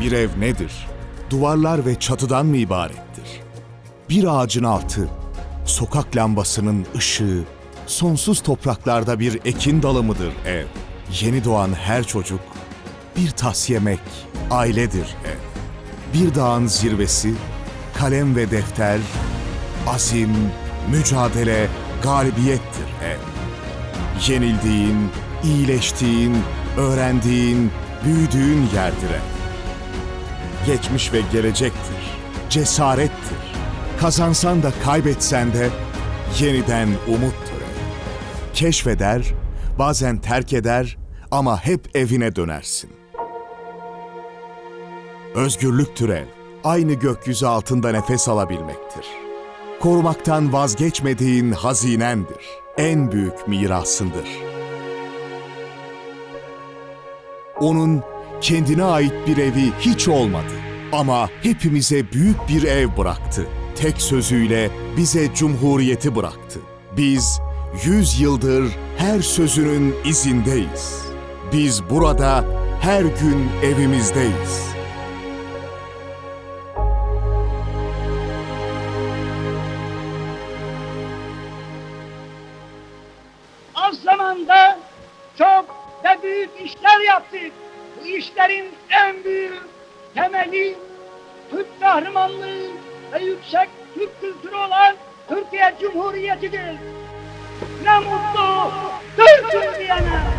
Bir ev nedir? Duvarlar ve çatıdan mı ibarettir? Bir ağacın altı, sokak lambasının ışığı, sonsuz topraklarda bir ekin dalı mıdır ev? Yeni doğan her çocuk, bir tas yemek, ailedir ev. Bir dağın zirvesi, kalem ve defter, azim, mücadele, galibiyettir ev. Yenildiğin, iyileştiğin, öğrendiğin, büyüdüğün yerdir ev. Geçmiş ve gelecektir, cesarettir. Kazansan da kaybetsen de yeniden umuttur. Keşfeder, bazen terk eder ama hep evine dönersin. Özgürlüktür ev, aynı gökyüzü altında nefes alabilmektir. Korumaktan vazgeçmediğin hazinendir, en büyük mirasındır. Onun kendine ait bir evi hiç olmadı ama hepimize büyük bir ev bıraktı. Tek sözüyle bize cumhuriyeti bıraktı. Biz yüz yıldır her sözünün izindeyiz. Biz burada her gün evimizdeyiz. Az zamanda çok ve büyük işler yaptık. İşlerin en büyük temeli Türk kahramanlığı ve yüksek Türk kültürü olan Türkiye Cumhuriyeti'dir. Ne mutlu Türk'üm diyene.